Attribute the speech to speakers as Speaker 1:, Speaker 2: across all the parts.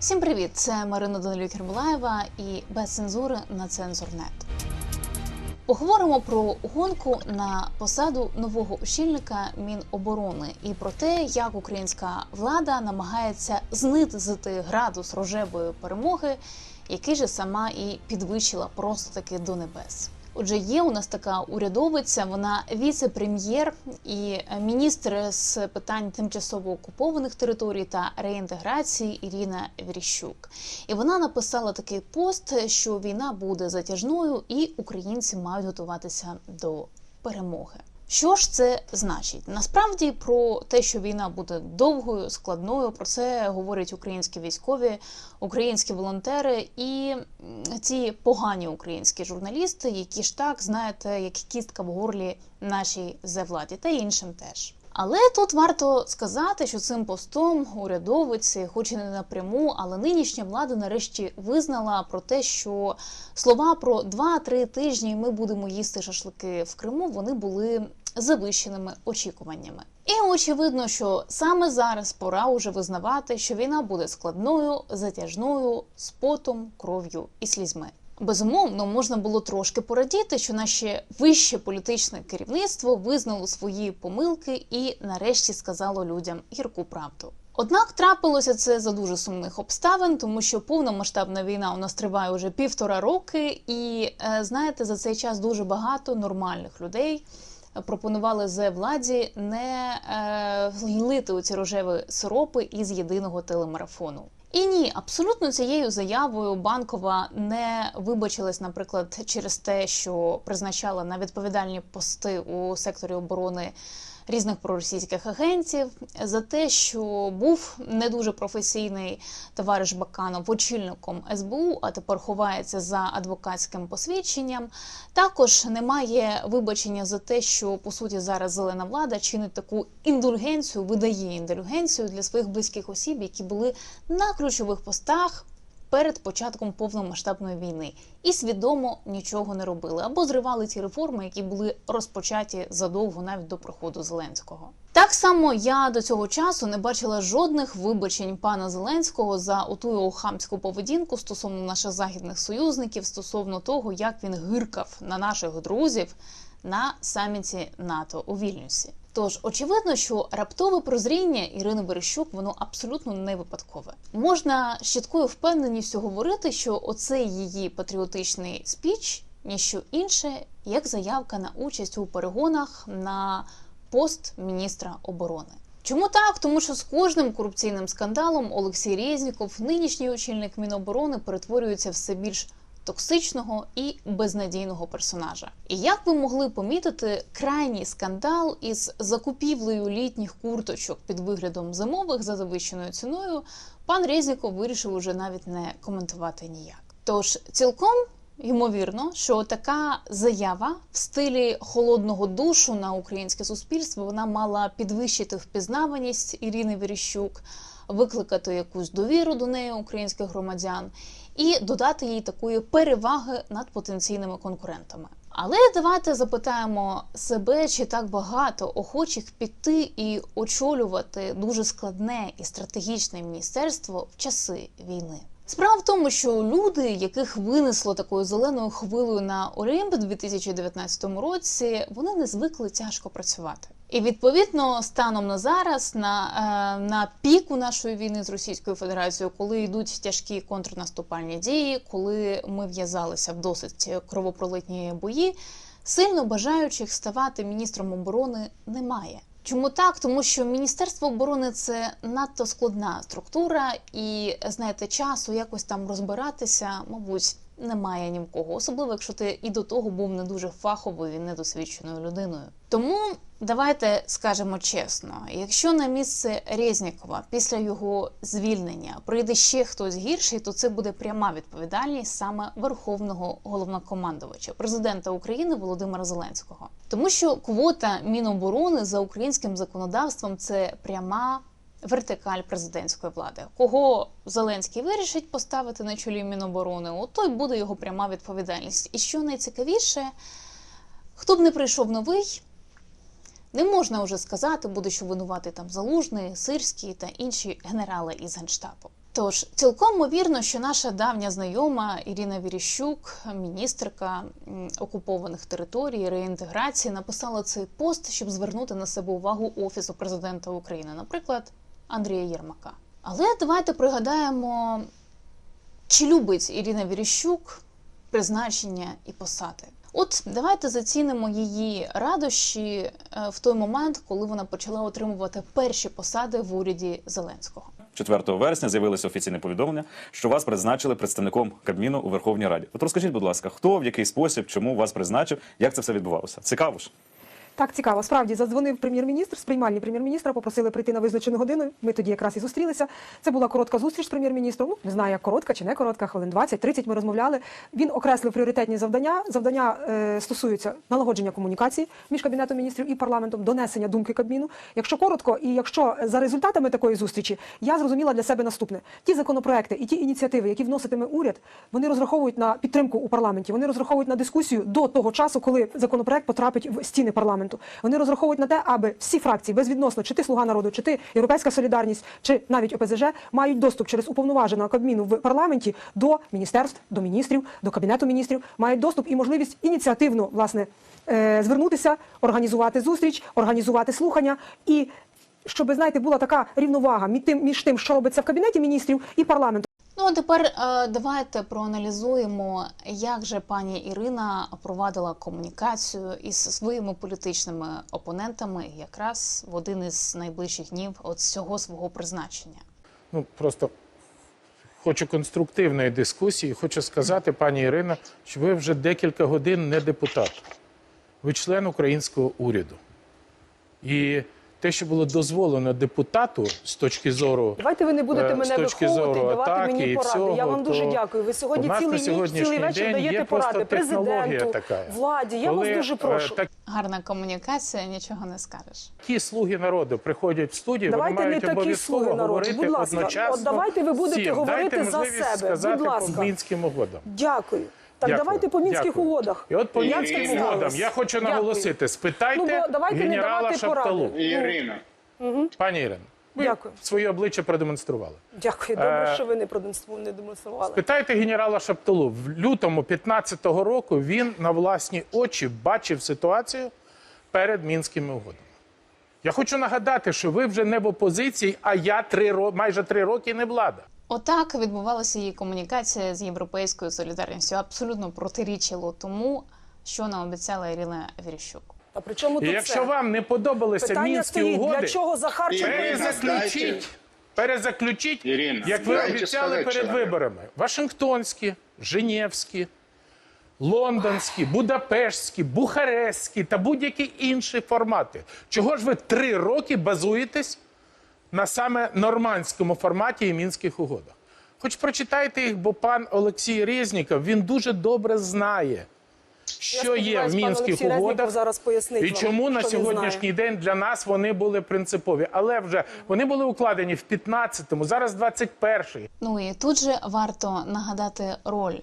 Speaker 1: Всім привіт! Це Марина Данилюк Ермолаєва і без цензури на цензурнет. Поговоримо про гонку на посаду нового очільника Міноборони і про те, як українська влада намагається знизити градус рожевої перемоги, який же сама і підвищила просто таки до небес. Отже, є у нас така урядовиця, вона віце-прем'єр і міністр з питань тимчасово окупованих територій та реінтеграції Ірина Віріщук. І вона написала такий пост, що війна буде затяжною, і українці мають готуватися до перемоги. Що ж це значить? Насправді про те, що війна буде довгою, складною, про це говорять українські військові, українські волонтери і ці погані українські журналісти, які ж так знаєте, як кістка в горлі нашій владі, та іншим теж. Але тут варто сказати, що цим постом урядовиці, хоч і не напряму, але нинішня влада нарешті визнала про те, що слова про 2-3 тижні ми будемо їсти шашлики в Криму. Вони були завищеними очікуваннями. І очевидно, що саме зараз пора уже визнавати, що війна буде складною, затяжною, з потом, кров'ю і слізьми. Безумовно, можна було трошки порадіти, що наше вище політичне керівництво визнало свої помилки і, нарешті, сказало людям гірку правду. Однак трапилося це за дуже сумних обставин, тому що повномасштабна війна у нас триває вже півтора роки, і е, знаєте, за цей час дуже багато нормальних людей пропонували зе владі не е, лити у ці рожеві сиропи із єдиного телемарафону. І ні, абсолютно цією заявою банкова не вибачилась, наприклад, через те, що призначала на відповідальні пости у секторі оборони різних проросійських агентів за те, що був не дуже професійний товариш Баканов очільником СБУ, а тепер ховається за адвокатським посвідченням. Також немає вибачення за те, що по суті зараз зелена влада чинить таку індульгенцію, видає індульгенцію для своїх близьких осіб, які були на ключових постах перед початком повномасштабної війни і свідомо нічого не робили або зривали ті реформи, які були розпочаті задовго навіть до приходу Зеленського. Так само я до цього часу не бачила жодних вибачень пана Зеленського за оту охамську поведінку стосовно наших західних союзників, стосовно того, як він гиркав на наших друзів на саміті НАТО у Вільнюсі. Тож очевидно, що раптове прозріння Ірини Верещук воно абсолютно не випадкове. Можна з чіткою впевненістю говорити, що оцей її патріотичний спіч ніщо інше, як заявка на участь у перегонах на пост міністра оборони. Чому так? Тому що з кожним корупційним скандалом Олексій Резніков, нинішній очільник Міноборони, перетворюється все більш токсичного і безнадійного персонажа. І як ви могли помітити крайній скандал із закупівлею літніх курточок під виглядом зимових за завищеною ціною, пан Резніков вирішив уже навіть не коментувати ніяк. Тож цілком. Ймовірно, що така заява в стилі холодного душу на українське суспільство вона мала підвищити впізнаваність Ірини Верещук, викликати якусь довіру до неї українських громадян і додати їй такої переваги над потенційними конкурентами. Але давайте запитаємо себе, чи так багато охочих піти і очолювати дуже складне і стратегічне міністерство в часи війни. Справа в тому, що люди, яких винесло такою зеленою хвилою на Олімп у 2019 році, вони не звикли тяжко працювати. І відповідно станом на зараз, на е, на піку нашої війни з Російською Федерацією, коли йдуть тяжкі контрнаступальні дії, коли ми в'язалися в досить кровопролитні бої, сильно бажаючих ставати міністром оборони немає. Чому так? Тому що Міністерство оборони це надто складна структура, і знаєте, часу якось там розбиратися, мабуть, немає ні в кого, особливо якщо ти і до того був не дуже фаховою і недосвідченою людиною. Тому давайте скажемо чесно: якщо на місце Резнікова після його звільнення прийде ще хтось гірший, то це буде пряма відповідальність саме верховного головнокомандувача, президента України Володимира Зеленського, тому що квота Міноборони за українським законодавством це пряма вертикаль президентської влади. Кого Зеленський вирішить поставити на чолі Міноборони, от той буде його пряма відповідальність. І що найцікавіше, хто б не прийшов новий. Не можна вже сказати, буде що винувати там Залужний, Сирський та інші генерали із генштабу. Тож цілком ймовірно, що наша давня знайома Ірина Віріщук, міністерка окупованих територій, реінтеграції, написала цей пост, щоб звернути на себе увагу офісу президента України, наприклад, Андрія Єрмака. Але давайте пригадаємо, чи любить Ірина Віріщук призначення і посади. От давайте зацінимо її радощі е, в той момент, коли вона почала отримувати перші посади в уряді Зеленського.
Speaker 2: 4 вересня з'явилося офіційне повідомлення, що вас призначили представником Кабміну у Верховній Раді. От розкажіть, будь ласка, хто в який спосіб, чому вас призначив, як це все відбувалося? Цікаво ж.
Speaker 3: Так, цікаво. Справді задзвонив прем'єр-міністр з приймальні прем'єр-міністра, попросили прийти на визначену годину. Ми тоді якраз і зустрілися. Це була коротка зустріч з прем'єр-міністром. Ну не знаю, як коротка чи не коротка, хвилин 20-30 Ми розмовляли. Він окреслив пріоритетні завдання. Завдання е, стосуються налагодження комунікації між кабінетом міністрів і парламентом, донесення думки Кабміну. Якщо коротко, і якщо за результатами такої зустрічі я зрозуміла для себе наступне: ті законопроекти і ті ініціативи, які вноситиме уряд, вони розраховують на підтримку у парламенті. Вони розраховують на дискусію до того часу, коли законопроект потрапить в стіни парламенту. Вони розраховують на те, аби всі фракції безвідносно, чи ти слуга народу, чи ти європейська солідарність, чи навіть ОПЗЖ, мають доступ через уповноваженого кабміну в парламенті до міністерств, до міністрів, до кабінету міністрів, мають доступ і можливість ініціативно власне е, звернутися, організувати зустріч, організувати слухання і. Щоб знаєте, була така рівновага між тим, що робиться в кабінеті міністрів і парламентом.
Speaker 1: Ну а тепер е, давайте проаналізуємо, як же пані Ірина провадила комунікацію із своїми політичними опонентами якраз в один із найближчих днів от цього свого призначення.
Speaker 4: ну просто хочу конструктивної дискусії. Хочу сказати, пані Ірино, що ви вже декілька годин не депутат. Ви член українського уряду. І те, що було дозволено депутату з точки зору.
Speaker 3: Давайте ви не будете
Speaker 4: е,
Speaker 3: мене виховувати, давати
Speaker 4: атаки
Speaker 3: мені поради. Я вам дуже дякую. Ви сьогодні цілий ніч, цілий вечір даєте поради президенту,
Speaker 4: така.
Speaker 3: владі. Я
Speaker 4: Коли,
Speaker 3: вас дуже
Speaker 4: е,
Speaker 3: прошу.
Speaker 1: Гарна комунікація, нічого не скажеш.
Speaker 4: Такі слуги народу приходять в студію,
Speaker 3: Давайте
Speaker 4: вони
Speaker 3: не
Speaker 4: мають
Speaker 3: такі
Speaker 4: обов'язково
Speaker 3: слуги народу.
Speaker 4: говорити
Speaker 3: Будь ласка,
Speaker 4: одночасно.
Speaker 3: от давайте ви будете
Speaker 4: всім.
Speaker 3: говорити
Speaker 4: Дайте
Speaker 3: за себе. Будь ласка.
Speaker 4: по мінським угодам.
Speaker 3: Дякую. Так
Speaker 4: Дякую.
Speaker 3: давайте по мінських
Speaker 4: Дякую.
Speaker 3: угодах.
Speaker 4: І от по
Speaker 3: Як
Speaker 4: мінським
Speaker 3: це
Speaker 4: угодам я хочу
Speaker 3: Дякую.
Speaker 4: наголосити: спитайте
Speaker 3: Ну, бо давайте не
Speaker 4: генерала
Speaker 3: давати
Speaker 4: Шапталу.
Speaker 5: Ірина,
Speaker 4: Пані Ірино, ви
Speaker 3: Дякую.
Speaker 4: своє обличчя продемонстрували.
Speaker 3: Дякую. Добре,
Speaker 4: Е,
Speaker 3: що ви не продемонстру- не демонстрували.
Speaker 4: Питайте генерала Шапталу. В лютому 15-го року він на власні очі бачив ситуацію перед мінськими угодами. Я хочу нагадати, що ви вже не в опозиції, а я три ро- майже три роки не влада.
Speaker 1: Отак відбувалася її комунікація з європейською солідарністю. Абсолютно протирічило тому, що нам обіцяла Ірина Віріщук.
Speaker 3: А при чому
Speaker 4: І
Speaker 3: тут
Speaker 4: якщо
Speaker 3: це?
Speaker 4: вам не подобалися
Speaker 3: Питання
Speaker 4: мінські
Speaker 3: стоїть,
Speaker 4: угоди,
Speaker 3: для чого Захарченко?
Speaker 4: Перезаключіть, перезаключіть,
Speaker 5: Ірина,
Speaker 4: як ви
Speaker 5: дайте
Speaker 4: обіцяли перед
Speaker 5: чоловіку.
Speaker 4: виборами. Вашингтонські, Женевські, Лондонські, Будапештські, Бухарестські та будь-які інші формати. Чого ж ви три роки базуєтесь на саме нормандському форматі і мінських угодах? Хоч прочитайте їх, бо пан Олексій Резніков, він дуже добре знає, що є в мінських угодах.
Speaker 3: зараз пояснить
Speaker 4: І
Speaker 3: вам,
Speaker 4: чому на сьогоднішній день для нас вони були принципові? Але вже вони були укладені в 15-му, зараз 21-й.
Speaker 1: Ну і тут же варто нагадати роль.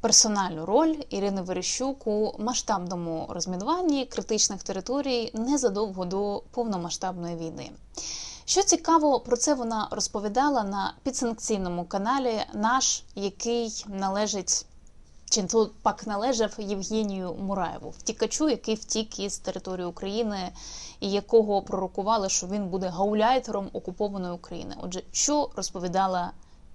Speaker 1: Персональну роль Ірини Верещук у масштабному розмінуванні критичних територій незадовго до повномасштабної війни. Що цікаво, про це вона розповідала на підсанкційному каналі наш, який належить чи то пак належав Євгенію Мураєву, втікачу, який втік із території України, і якого пророкували, що він буде гауляйтером окупованої України. Отже, що розповідала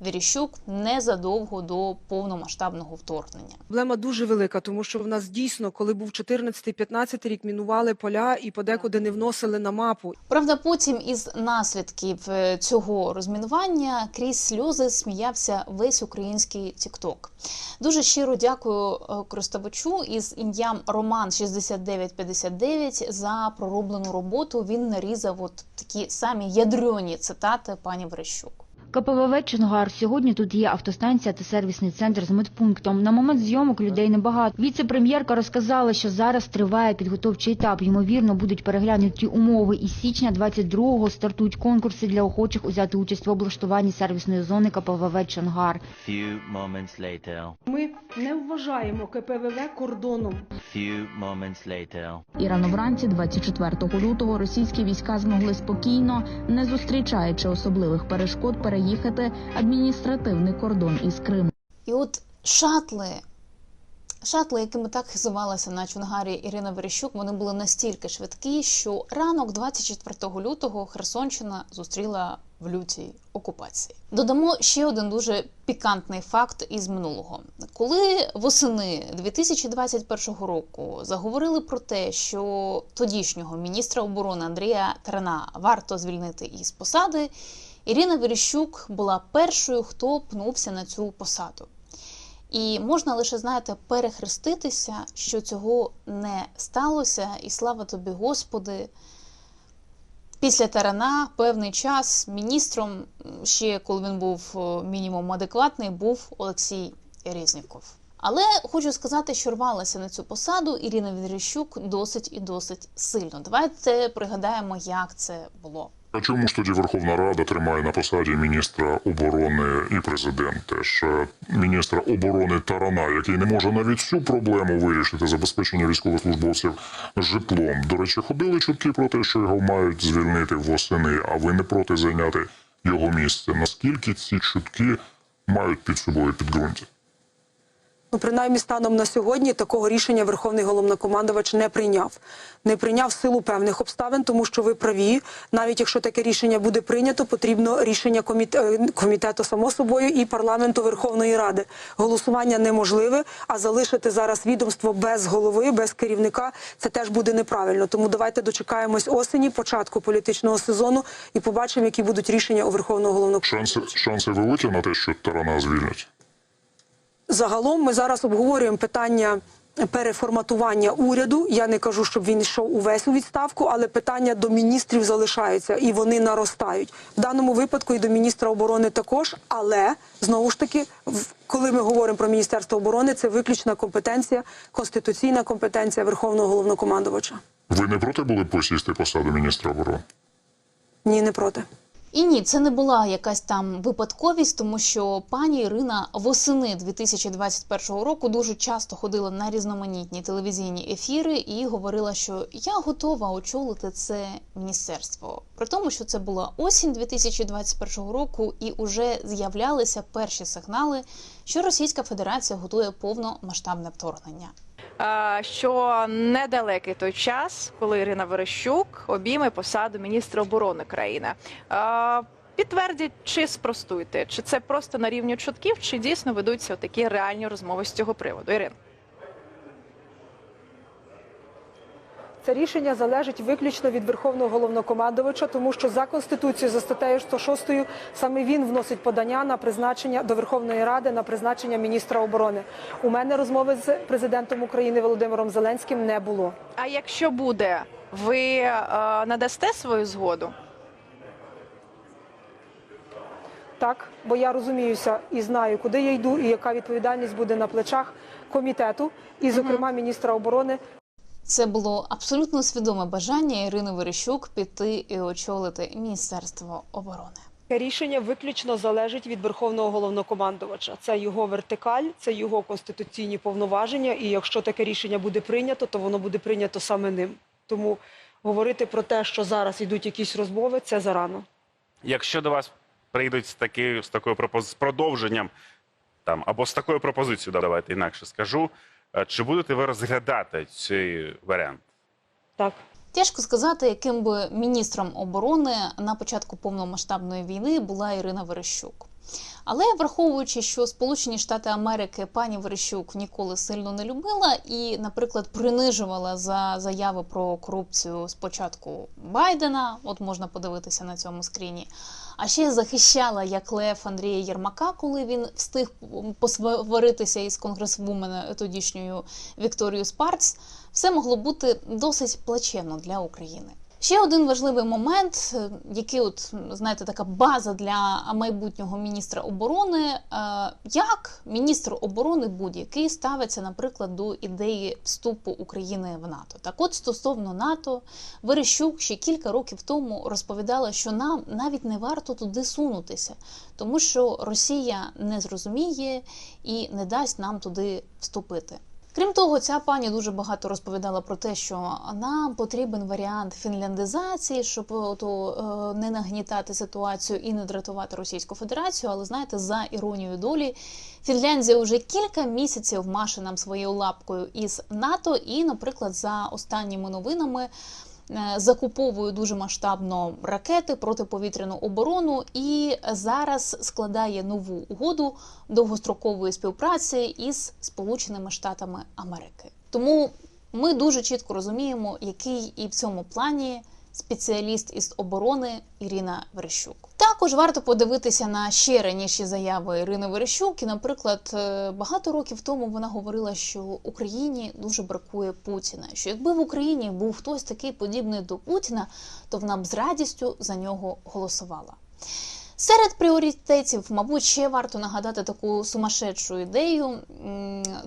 Speaker 1: Віріщук незадовго до повномасштабного вторгнення.
Speaker 3: Проблема дуже велика, тому що в нас дійсно, коли був 14-15 рік, мінували поля і подекуди не вносили на мапу.
Speaker 1: Правда, потім із наслідків е, цього розмінування крізь сльози сміявся весь український Тікток. Дуже щиро дякую е, користувачу із ім'ям Роман 6959 за пророблену роботу. Він нарізав от такі самі ядрьоні цитати пані Верещук.
Speaker 6: КПВВ Чонгар. Сьогодні тут є автостанція та сервісний центр з медпунктом. На момент зйомок людей небагато. Віце-прем'єрка розказала, що зараз триває підготовчий етап. Ймовірно, будуть переглянуті умови. І з січня 22-го стартують конкурси для охочих узяти участь в облаштуванні сервісної зони КПВВ Чонгар.
Speaker 7: Ми не вважаємо КПВВ кордоном.
Speaker 6: І рано вранці, 24 лютого, російські війська змогли спокійно, не зустрічаючи особливих перешкод, перейти
Speaker 5: переїхати адміністративний кордон із Криму.
Speaker 1: І от шатли, шатли, якими так хизувалася на Чунгарі Ірина Верещук, вони були настільки швидкі, що ранок 24 лютого Херсонщина зустріла в лютій окупації. Додамо ще один дуже пікантний факт із минулого. Коли восени 2021 року заговорили про те, що тодішнього міністра оборони Андрія Тарана варто звільнити із посади, Ірина Верещук була першою, хто пнувся на цю посаду. І можна лише, знаєте, перехреститися, що цього не сталося, і слава тобі, Господи. Після Тарана певний час міністром, ще коли він був мінімум адекватний, був Олексій Різніков. Але хочу сказати, що рвалася на цю посаду Ірина Відрищук досить і досить сильно. Давайте пригадаємо, як це було.
Speaker 8: А чому ж тоді Верховна Рада тримає на посаді міністра оборони і президент теж міністра оборони Тарана, який не може навіть цю проблему вирішити забезпечення військовослужбовців житлом. До речі, ходили чутки про те, що його мають звільнити восени, а ви не проти зайняти його місце. Наскільки ці чутки мають під собою підґрунтя?
Speaker 3: Ну, принаймні, станом на сьогодні такого рішення Верховний головнокомандувач не прийняв. Не прийняв силу певних обставин, тому що ви праві. Навіть якщо таке рішення буде прийнято, потрібно рішення коміт... е, комітету само собою і парламенту Верховної Ради. Голосування неможливе, а залишити зараз відомство без голови, без керівника це теж буде неправильно. Тому давайте дочекаємось осені, початку політичного сезону і побачимо, які будуть рішення у Верховного головнокомандувача.
Speaker 8: Шанси, шанси великі на те, що Тарана звільнять?
Speaker 3: Загалом ми зараз обговорюємо питання переформатування уряду. Я не кажу, щоб він йшов увесь у відставку, але питання до міністрів залишаються і вони наростають. В даному випадку і до міністра оборони також. Але знову ж таки, коли ми говоримо про міністерство оборони, це виключна компетенція, конституційна компетенція Верховного головнокомандувача.
Speaker 8: Ви не проти були посісти посаду міністра оборони?
Speaker 3: Ні, не проти.
Speaker 1: І ні, це не була якась там випадковість, тому що пані Ірина восени 2021 року дуже часто ходила на різноманітні телевізійні ефіри і говорила, що я готова очолити це міністерство. При тому, що це була осінь 2021 року, і вже з'являлися перші сигнали, що Російська Федерація готує повномасштабне вторгнення.
Speaker 9: Що недалекий той час, коли Ірина Верещук обійме посаду міністра оборони країни. Підтвердіть чи спростуйте, чи це просто на рівні чутків, чи дійсно ведуться такі реальні розмови з цього приводу. Ірина.
Speaker 3: Це рішення залежить виключно від Верховного головнокомандувача, тому що за конституцією, за статтею 106 саме він вносить подання на призначення до Верховної Ради на призначення міністра оборони. У мене розмови з президентом України Володимиром Зеленським не було.
Speaker 9: А якщо буде, ви е, надасте свою згоду?
Speaker 3: Так, бо я розуміюся і знаю, куди я йду, і яка відповідальність буде на плечах комітету, і, зокрема, міністра оборони
Speaker 1: Це було абсолютно свідоме бажання Ірини Верещук піти і очолити Міністерство оборони.
Speaker 7: Рішення виключно залежить від Верховного головнокомандувача. Це його вертикаль, це його конституційні повноваження. І якщо таке рішення буде прийнято, то воно буде прийнято саме ним. Тому говорити про те, що зараз йдуть якісь розмови, це зарано.
Speaker 10: Якщо до вас прийдуть з таки, з такою пропоз... з продовженням, там або з такою пропозицією, давайте інакше скажу, чи будете ви розглядати цей варіант?
Speaker 7: Так.
Speaker 1: Тяжко сказати, яким би міністром оборони на початку повномасштабної війни була Ірина Верещук. Але враховуючи, що Сполучені Штати Америки пані Верещук ніколи сильно не любила і, наприклад, принижувала за заяви про корупцію спочатку Байдена, от можна подивитися на цьому скріні. А ще захищала як лев Андрія Єрмака, коли він встиг посваритися із конгресвумен тодішньою Вікторією Спарц. Все могло бути досить плачевно для України. Ще один важливий момент, е, який, от знаєте, така база для майбутнього міністра оборони. е, Як міністр оборони будь-який ставиться, наприклад, до ідеї вступу України в НАТО? Так, от стосовно НАТО, Верещук ще кілька років тому розповідала, що нам навіть не варто туди сунутися, тому що Росія не зрозуміє і не дасть нам туди вступити. Крім того, ця пані дуже багато розповідала про те, що нам потрібен варіант фінляндизації, щоб ото, е, не нагнітати ситуацію і не дратувати Російську Федерацію. Але знаєте, за іронією долі, Фінляндія вже кілька місяців маше нам своєю лапкою із НАТО, і, наприклад, за останніми новинами. Е, Закуповує дуже масштабно ракети, протиповітряну оборону і зараз складає нову угоду довгострокової співпраці із Сполученими Штатами Америки. Тому ми дуже чітко розуміємо, який і в цьому плані спеціаліст із оборони Ірина Верещук. Також варто подивитися на ще раніші заяви Ірини Верещук. І, наприклад, е, багато років тому вона говорила, що Україні дуже бракує Путіна. Що якби в Україні був хтось такий подібний до Путіна, то вона б з радістю за нього голосувала. Серед пріоритетів, мабуть, ще варто нагадати таку сумасшедшу ідею.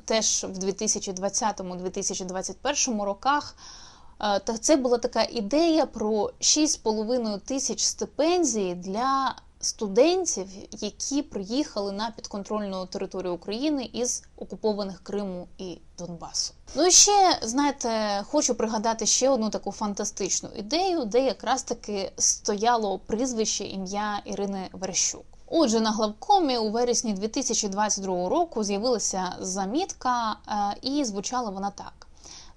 Speaker 1: Теж в 2020-2021 роках. Е, Та це була така ідея про 6,5 тисяч стипендій для студентів, які приїхали на підконтрольну територію України із окупованих Криму і Донбасу. Ну і ще знаєте, хочу пригадати ще одну таку фантастичну ідею, де якраз таки стояло прізвище ім'я Ірини Верещук. Отже, на главкомі у вересні 2022 року з'явилася замітка, е, і звучала вона так.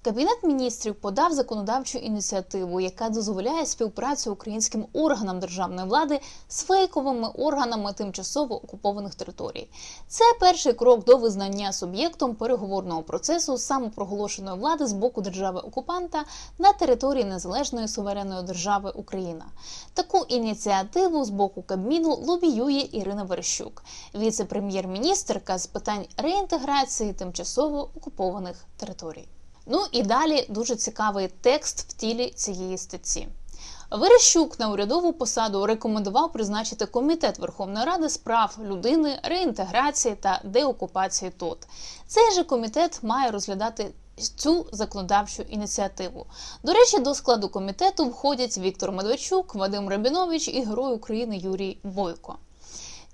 Speaker 1: Кабінет міністрів подав законодавчу ініціативу, яка дозволяє співпрацю українським органам державної влади з фейковими органами тимчасово окупованих територій. Це перший крок до визнання суб'єктом переговорного процесу самопроголошеної влади з боку держави окупанта на території незалежної суверенної держави Україна. Таку ініціативу з боку Кабміну лобіює Ірина Верещук, віце-прем'єр-міністрка з питань реінтеграції тимчасово окупованих територій. Ну і далі дуже цікавий текст в тілі цієї статті. Верещук на урядову посаду рекомендував призначити комітет Верховної Ради з прав людини, реінтеграції та деокупації ТОТ. Цей же комітет має розглядати цю законодавчу ініціативу. До речі, до складу комітету входять Віктор Медведчук, Вадим Рабінович і Герой України Юрій Бойко.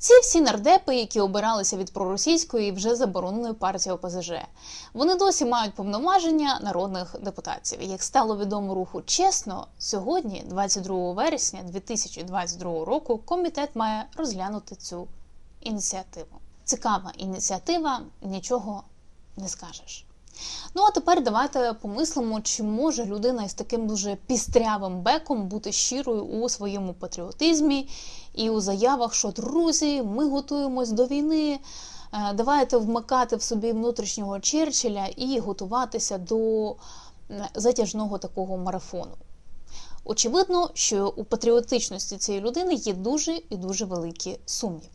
Speaker 1: Ці всі нардепи, які обиралися від проросійської і вже забороненої партії ОПЗЖ, вони досі мають повноваження народних депутатів. Як стало відомо руху чесно, сьогодні, 22 вересня 2022 року, комітет має розглянути цю ініціативу. Цікава ініціатива, нічого не скажеш. Ну а тепер давайте помислимо, чи може людина із таким дуже пістрявим беком бути щирою у своєму патріотизмі і у заявах, що друзі, ми готуємось до війни. е, Давайте вмикати в собі внутрішнього Черчилля і готуватися до затяжного такого марафону. Очевидно, що у патріотичності цієї людини є дуже і дуже великі сумніви.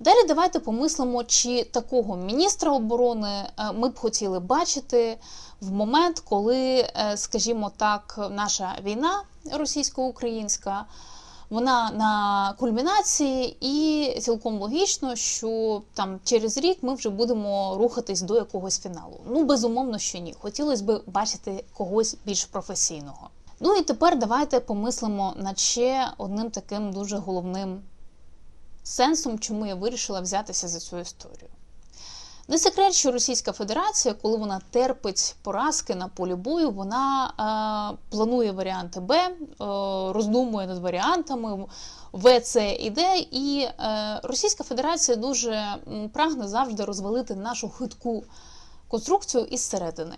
Speaker 1: Далі давайте помислимо, чи такого міністра оборони е, ми б хотіли бачити в момент, коли, е, скажімо так, наша війна російсько-українська. Вона на кульмінації, і цілком логічно, що там через рік ми вже будемо рухатись до якогось фіналу. Ну, безумовно, що ні. Хотілося б бачити когось більш професійного. Ну і тепер давайте помислимо над ще одним таким дуже головним сенсом, чому я вирішила взятися за цю історію. Не секрет, що Російська Федерація, коли вона терпить поразки на полі бою, вона е, планує варіанти Б, е, роздумує над варіантами, В це іде, і е, Російська Федерація дуже прагне завжди розвалити нашу хитку конструкцію із середини.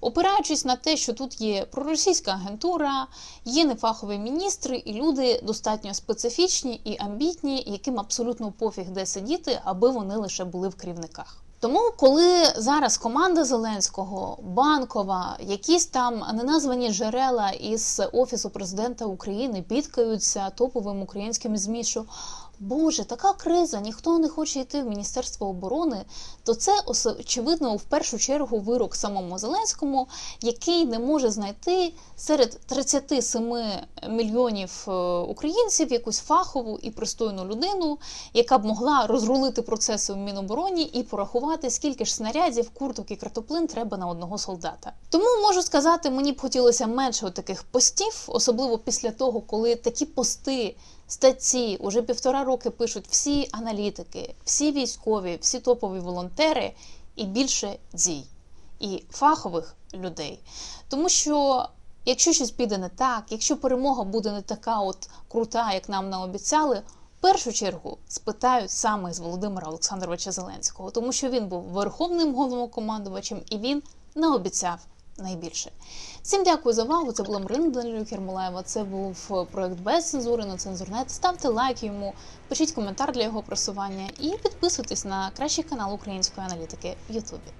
Speaker 1: Опираючись на те, що тут є проросійська агентура, є нефахові міністри і люди достатньо специфічні і амбітні, яким абсолютно пофіг де сидіти, аби вони лише були в керівниках. Тому, коли зараз команда Зеленського, банкова, якісь там неназвані джерела із офісу президента України бідкаються топовим українським змі, що Боже, така криза, ніхто не хоче йти в Міністерство оборони, то це очевидно в першу чергу вирок самому Зеленському, який не може знайти серед 37 мільйонів е, українців якусь фахову і пристойну людину, яка б могла розрулити процеси в Мінобороні і порахувати, скільки ж снарядів, курток і картоплин треба на одного солдата. Тому можу сказати, мені б хотілося менше таких постів, особливо після того, коли такі пости статті уже півтора роки пишуть всі аналітики, всі військові, всі топові волонтери і більше дій. і фахових людей. Тому що якщо щось піде не так, якщо перемога буде не така от крута, як нам наобіцяли, в першу чергу спитають саме з Володимира Олександровича Зеленського, тому що він був верховним головнокомандувачем і він наобіцяв найбільше. Всім дякую за увагу. Це була Марина Данилюк Ермолаєва. Це був проект без цензури на цензурнет. Ставте лайк йому, пишіть коментар для його просування і підписуйтесь на кращий канал української аналітики в Ютубі.